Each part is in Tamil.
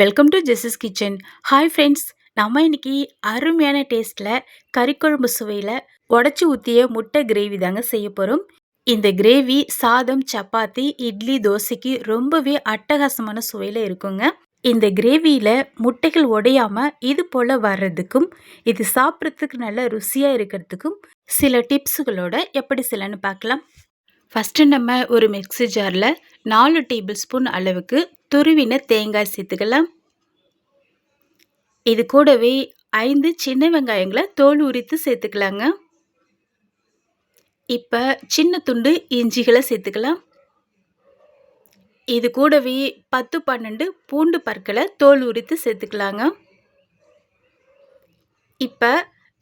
Welcome to Jesus kitchen hi friends நம்ம இன்னைக்கு அருமையான டேஸ்ட்டில் கறிக்குழம்பு சுவையில் உடச்சி ஊற்றிய முட்டை கிரேவி தாங்க செய்ய போகிறோம் இந்த கிரேவி சாதம் சப்பாத்தி இட்லி தோசைக்கு ரொம்பவே அட்டகாசமான சுவையில் இருக்குங்க. இந்த கிரேவியில் முட்டைகள் உடையாமல் இது போல் வர்றதுக்கும் இது சாப்பிட்றதுக்கு நல்ல ருசியாக இருக்கிறதுக்கும் சில டிப்ஸுகளோட எப்படி செய்யலான்னு பார்க்கலாம். ஃபஸ்ட்டு நம்ம ஒரு மிக்ஸி ஜாரில் நாலு டேபிள் ஸ்பூன் அளவுக்கு துருவின தேங்காய் சேர்த்துக்கலாம். இது கூடவே ஐந்து சின்ன வெங்காயங்களை தோல் உரித்து சேர்த்துக்கலாங்க. இப்போ சின்ன துண்டு இஞ்சிகளை சேர்த்துக்கலாம். இது கூடவே பத்து பன்னெண்டு பூண்டு பற்களை தோல் உரித்து சேர்த்துக்கலாங்க. இப்போ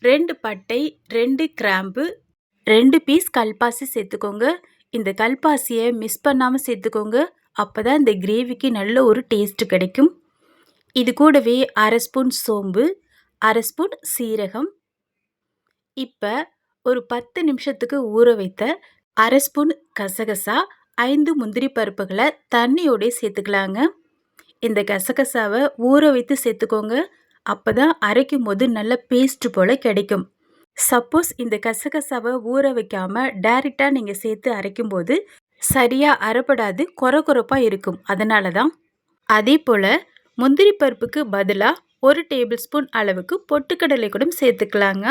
ரெண்டு பட்டை ரெண்டு கிராம்பு ரெண்டு பீஸ் கல்பாசி சேர்த்துக்கோங்க. இந்த கல்பாசியை மிஸ் பண்ணாமல் சேர்த்துக்கோங்க. அப்போ தான் இந்த கிரேவிக்கு நல்ல ஒரு டேஸ்ட் கிடைக்கும். இது கூடவே அரை ஸ்பூன் சோம்பு அரை ஸ்பூன் சீரகம். இப்போ ஒரு பத்து நிமிஷத்துக்கு ஊற வைத்த அரை ஸ்பூன் கசகசா ஐந்து முந்திரி பருப்புகளை தண்ணியோடய சேர்த்துக்கலாங்க. இந்த கசகசாவை ஊற வைத்து சேர்த்துக்கோங்க. அப்போ தான் அரைக்கும் போது நல்ல பேஸ்ட் போல் கிடைக்கும். சப்போஸ் இந்த கசகசாவை ஊற வைக்காமல் டைரெக்டாக நீங்கள் சேர்த்து அரைக்கும்போது சரியாக அரைப்படாது குறை குறைப்பாக இருக்கும். அதனால தான் அதே போல் முந்திரி பருப்புக்கு பதிலாக ஒரு டேபிள் ஸ்பூன் அளவுக்கு பொட்டுக்கடலை கூட சேர்த்துக்கலாங்க.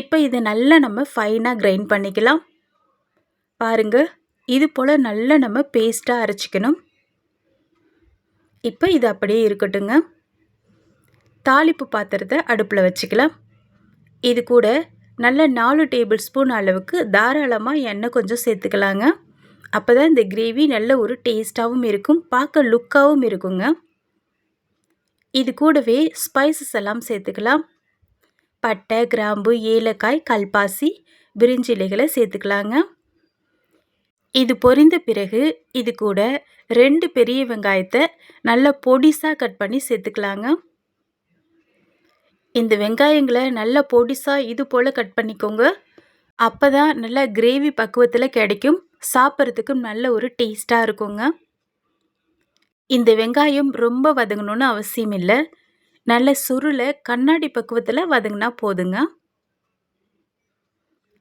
இப்போ இதை நல்லா நம்ம ஃபைனாக கிரைண்ட் பண்ணிக்கலாம். பாருங்கள் இது போல் நல்லா நம்ம பேஸ்ட்டாக அரைச்சிக்கணும். இப்போ இது அப்படியே இருக்கட்டுங்க. தாளிப்பு பாத்திரத்தை அடுப்பில் வச்சுக்கலாம். இது கூட நல்ல நாலு டேபிள் ஸ்பூன் அளவுக்கு தாராளமாக எண்ணெய் கொஞ்சம் சேர்த்துக்கலாங்க. அப்போ தான் இந்த கிரேவி நல்ல ஒரு டேஸ்ட்டாகவும் இருக்கும் பார்க்க லுக்காகவும் இருக்குங்க. இது கூடவே ஸ்பைசஸ் எல்லாம் சேர்த்துக்கலாம். பட்டை கிராம்பு ஏலக்காய் கல்பாசி பிரிஞ்சி இலைகளை சேர்த்துக்கலாங்க. இது பொரிந்த பிறகு இது கூட ரெண்டு பெரிய வெங்காயத்தை நல்லா பொடிசாக கட் பண்ணி சேர்த்துக்கலாங்க. இந்த வெங்காயங்களை நல்லா பொடிசாக இது போல் கட் பண்ணிக்கோங்க. அப்போ தான் நல்லா கிரேவி பக்குவத்தில் கிடைக்கும். சாப்பிட்றதுக்கு நல்ல ஒரு டேஸ்ட்டாக இருக்குங்க. இந்த வெங்காயம் ரொம்ப வதங்கணும்னு அவசியம் இல்லை. நல்ல சுருளை கண்ணாடி பக்குவத்தில் வதங்கினா போதுங்க.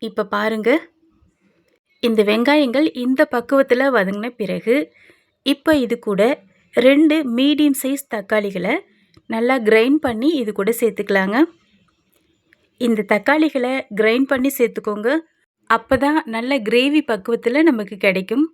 இப்போ பாருங்க. இந்த வெங்காயங்கள் இந்த பக்குவத்தில் வதங்கின பிறகு இப்போ இது கூட ரெண்டு மீடியம் சைஸ் தக்காளிகளை நல்லா கிரைண்ட் பண்ணி இது கூட சேர்த்துக்கலாங்க. இந்த தக்காளிகளை கிரைண்ட் பண்ணி சேர்த்துக்கோங்க. அப்போ தான் நல்ல கிரேவி பக்குவத்தில் நமக்கு கிடைக்கும்.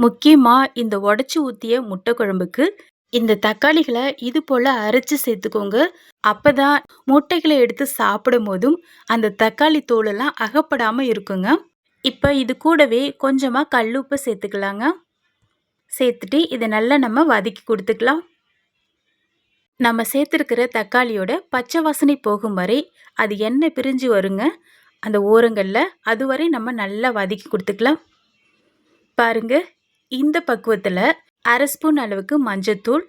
முக்கியமாக இந்த உடச்சி ஊற்றிய முட்டை குழம்புக்கு இந்த தக்காளிகளை இது போல் அரைச்சி சேர்த்துக்கோங்க. அப்போ தான் முட்டைகளை எடுத்து சாப்பிடும் போதும் அந்த தக்காளி தோலெல்லாம் அகப்படாமல் இருக்குங்க. இப்போ இது கூடவே கொஞ்சமாக கல்லுப்பு சேர்த்துக்கலாங்க. சேர்த்துட்டு இதை நல்லா நம்ம வதக்கி கொடுத்துக்கலாம். நம்ம சேர்த்துருக்கிற தக்காளியோட பச்சை வாசனை போகும் வரை அது எண்ணெய் பிரிஞ்சு வருங்க. அந்த ஓரங்களில் அதுவரை நம்ம நல்லா வதக்கி கொடுத்துக்கலாம். பாருங்கள் இந்த பக்குவத்தில் அரை ஸ்பூன் அளவுக்கு மஞ்சத்தூள்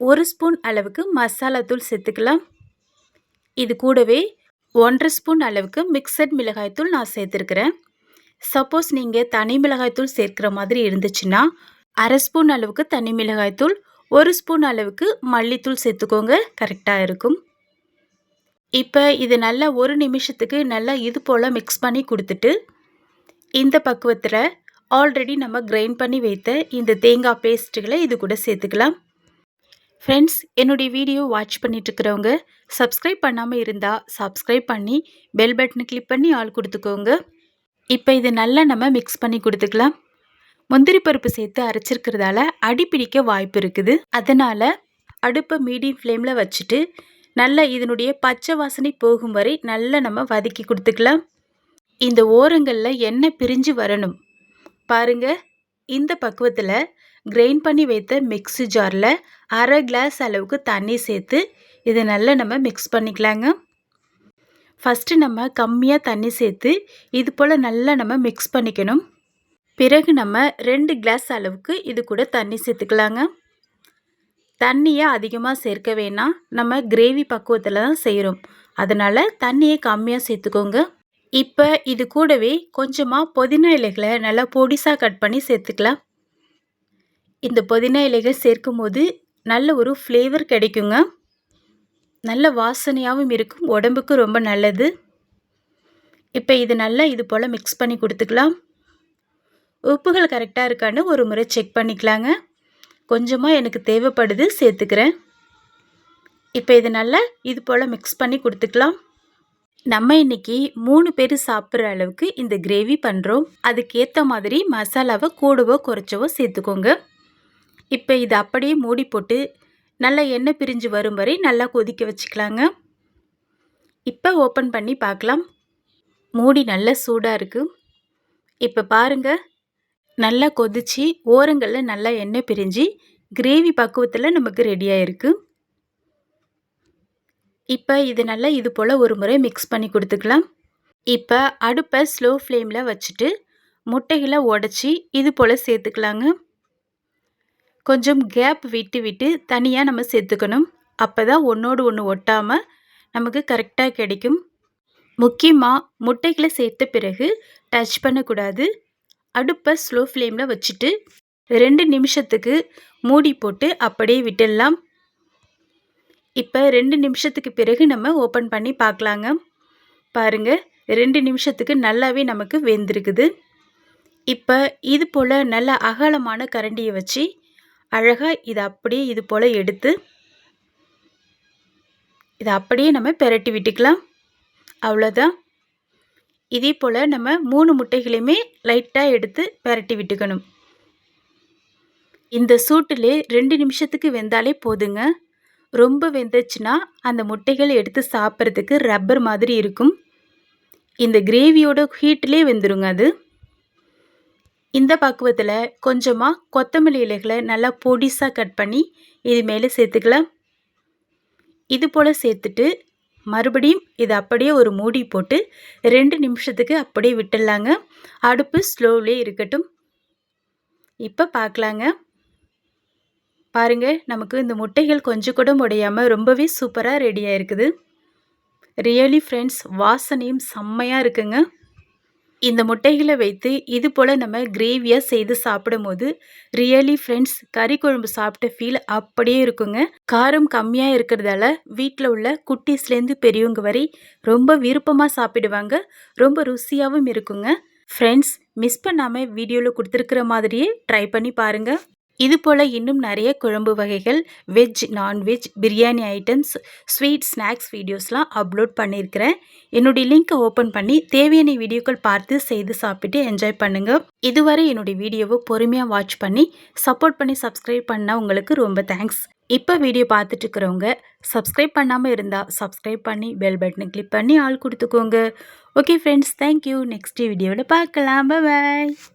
ஒரு ஸ்பூன் அளவுக்கு மசாலாத்தூள் சேர்த்துக்கலாம். இது கூடவே ஒன்றரை ஸ்பூன் அளவுக்கு மிக்சட் மிளகாய்த்தூள் நான் சேர்த்துருக்குறேன். சப்போஸ் நீங்கள் தனி மிளகாய்த்தூள் சேர்க்குற மாதிரி இருந்துச்சுன்னா அரை ஸ்பூன் அளவுக்கு தனி மிளகாய்த்தூள் ஒரு ஸ்பூன் அளவுக்கு மல்லித்தூள் சேர்த்துக்கோங்க கரெக்டாக இருக்கும். இப்போ இது நல்லா ஒரு நிமிஷத்துக்கு நல்லா இது போல் மிக்ஸ் பண்ணி கொடுத்துட்டு இந்த பக்குவத்தில் ஆல்ரெடி நம்ம கிரைண்ட் பண்ணி வைத்த இந்த தேங்காய் பேஸ்ட்டுகளை இது கூட சேர்த்துக்கலாம். ஃப்ரெண்ட்ஸ் என்னுடைய வீடியோ வாட்ச் பண்ணிட்டுருக்கிறவங்க சப்ஸ்கிரைப் பண்ணாமல் இருந்தால் சப்ஸ்கிரைப் பண்ணி பெல் பட்டனை கிளிக் பண்ணி ஆள் கொடுத்துக்கோங்க. இப்போ இது நல்லா நம்ம மிக்ஸ் பண்ணி கொடுத்துக்கலாம். முந்திரி பருப்பு சேர்த்து அரைச்சிருக்கிறதால அடி பிடிக்க வாய்ப்பு இருக்குது. அதனால் அடுப்பை மீடியம் ஃப்ளேமில் வச்சுட்டு நல்லா இதனுடைய பச்சை வாசனை போகும் வரை நல்லா நம்ம வதக்கி கொடுத்துக்கலாம். இந்த ஓரங்களில் எண்ணெய் பிரிஞ்சு வரணும். பாருங்க இந்த பக்குவத்தில் கிரைண்ட் பண்ணி வைத்த மிக்ஸி ஜாரில் அரை கிளாஸ் அளவுக்கு தண்ணி சேர்த்து இதை நல்லா நம்ம மிக்ஸ் பண்ணிக்கலாங்க. ஃபஸ்ட்டு நம்ம கம்மியாக தண்ணி சேர்த்து இது போல் நல்லா நம்ம மிக்ஸ் பண்ணிக்கணும். பிறகு நம்ம ரெண்டு கிளாஸ் அளவுக்கு இது கூட தண்ணி சேர்த்துக்கலாங்க. தண்ணியை அதிகமாக சேர்க்க வேணாம் நம்ம கிரேவி பக்குவத்தில் தான் செய்கிறோம் அதனால் தண்ணியை கம்மியாக சேர்த்துக்கோங்க. இப்போ இது கூடவே கொஞ்சமாக புதினா இலைகளை நல்லா பொடிசாக கட் பண்ணி சேர்த்துக்கலாம். இந்த புதினா இலைகள் சேர்க்கும் போது நல்ல ஒரு ஃப்ளேவர் கிடைக்குங்க. நல்ல வாசனையாகவும் இருக்கும் உடம்புக்கு ரொம்ப நல்லது. இப்போ இது நல்லா இது போல் மிக்ஸ் பண்ணி கொடுத்துக்கலாம். உப்புகள் கரெக்டாக இருக்கான்னு ஒரு முறை செக் பண்ணிக்கலாங்க. கொஞ்சமாக எனக்கு தேவைப்படுது சேர்த்துக்கிறேன். இப்போ இது நல்லா இது போல் மிக்ஸ் பண்ணி கொடுத்துக்கலாம். நம்ம இன்னைக்கு மூணு பேர் சாப்பிட்ற அளவுக்கு இந்த கிரேவி பண்ணுறோம் அதுக்கேற்ற மாதிரி மசாலாவை கூடவோ குறைச்சவோ சேர்த்துக்கோங்க. இப்போ இது அப்படியே மூடி போட்டு நல்லா எண்ணெய் பிரிஞ்சு வரும் வரை நல்லா கொதிக்க வச்சுக்கலாங்க. இப்போ ஓப்பன் பண்ணி பார்க்கலாம். மூடி நல்லா சூடாக இருக்குது இப்போ பாருங்கள் நல்லா கொதிச்சு ஓரங்களில் நல்லா எண்ணெய் பிரிஞ்சு கிரேவி பக்குவத்தில் நமக்கு ரெடியாக இருக்குது இப்போ இது நல்லா இது போல் ஒரு முறை மிக்ஸ் பண்ணி கொடுத்துக்கலாம். இப்போ அடுப்பை ஸ்லோ ஃப்ளேமில் வச்சுட்டு முட்டைகளை உடச்சி இது போல் சேர்த்துக்கலாங்க. கொஞ்சம் கேப் விட்டு விட்டு தனியாக நம்ம சேர்த்துக்கணும். அப்போ தான் ஒன்றோடு ஒன்று ஒட்டாமல் நமக்கு கரெக்டாக கிடைக்கும். முக்கியமாக முட்டைகளை சேர்த்த பிறகு டச் பண்ணக்கூடாது. அடுப்பை ஸ்லோ ஃப்ளேமில் வச்சுட்டு ரெண்டு நிமிஷத்துக்கு மூடி போட்டு அப்படியே விட்டுடலாம். இப்போ ரெண்டு நிமிஷத்துக்கு பிறகு நம்ம ஓப்பன் பண்ணி பார்க்கலாங்க. பாருங்கள் ரெண்டு நிமிஷத்துக்கு நல்லாவே நமக்கு வெந்திருக்குது. இப்போ இது போல் நல்ல அகலமான கரண்டியை வச்சு அழகாக இதை அப்படியே இது போல் எடுத்து இதை அப்படியே நம்ம பெரட்டி விட்டுக்கலாம். அவ்வளோதான் இதே போல் நம்ம மூணு முட்டைகளையுமே லைட்டாக எடுத்து பரட்டி விட்டுக்கணும். இந்த சூட்டிலே ரெண்டு நிமிஷத்துக்கு வெந்தாலே போதுங்க. ரொம்ப வெந்துச்சுன்னா அந்த முட்டைகள் எடுத்து சாப்பிட்றதுக்கு ரப்பர் மாதிரி இருக்கும். இந்த கிரேவியோட ஹீட்டிலே வெந்துருங்க அது. இந்த பக்குவத்தில் கொஞ்சமாக கொத்தமல்லி இலைகளை நல்லா பொடிசாக கட் பண்ணி இது மேலே சேர்த்துக்கலாம். இது போல் சேர்த்துட்டு மறுபடியும் இதை அப்படியே ஒரு மூடி போட்டு ரெண்டு நிமிஷத்துக்கு அப்படியே விட்டுடலாங்க. அடுப்பு ஸ்லோவிலே இருக்கட்டும். இப்போ பார்க்கலாங்க. பாருங்கள் நமக்கு இந்த முட்டைகள் கொஞ்சம் கூட உடையாமல் ரொம்பவே சூப்பராக ரெடியாக இருக்குது. ரியலி ஃப்ரெண்ட்ஸ் வாசனையும் செம்மையாக இருக்குங்க. இந்த முட்டைகளை வைத்து இது போல் நம்ம கிரேவியாக செய்து சாப்பிடும்போது ரியலி ஃப்ரெண்ட்ஸ் கறி குழம்பு சாப்பிட்ட ஃபீல் அப்படியே இருக்குங்க. காரம் கம்மியாக இருக்கிறதால வீட்டில் உள்ள குட்டீஸ்லேருந்து பெரியவங்க வரை ரொம்ப விருப்பமாக சாப்பிடுவாங்க. ரொம்ப ருசியாகவும் இருக்குங்க. ஃப்ரெண்ட்ஸ் மிஸ் பண்ணாமல் வீடியோவில் கொடுத்துருக்குற மாதிரியே ட்ரை பண்ணி பாருங்கள் இது போல் இன்னும் நிறைய குழம்பு வகைகள் veg nonveg biryani items sweet snacks வீடியோஸ்லாம் அப்லோட் பண்ணியிருக்கிறேன். என்னுடைய லிங்க்கை ஓப்பன் பண்ணி தேவையான வீடியோக்கள் பார்த்து செய்து சாப்பிட்டு என்ஜாய் பண்ணுங்கள் இதுவரை என்னுடைய வீடியோவை பொறுமையாக வாட்ச் பண்ணி சப்போர்ட் பண்ணி சப்ஸ்கிரைப் பண்ணால் உங்களுக்கு ரொம்ப தேங்க்ஸ் இப்போ வீடியோ பார்த்துட்டு இருக்கிறவங்க சப்ஸ்கிரைப் பண்ணாமல் இருந்தால் சப்ஸ்கிரைப் பண்ணி பெல் பட்டனை கிளிக் பண்ணி ஆள் கொடுத்துக்கோங்க. ஓகே ஃப்ரெண்ட்ஸ் தேங்க்யூ நெக்ஸ்ட் வீடியோவில் பார்க்கலாம். பாய்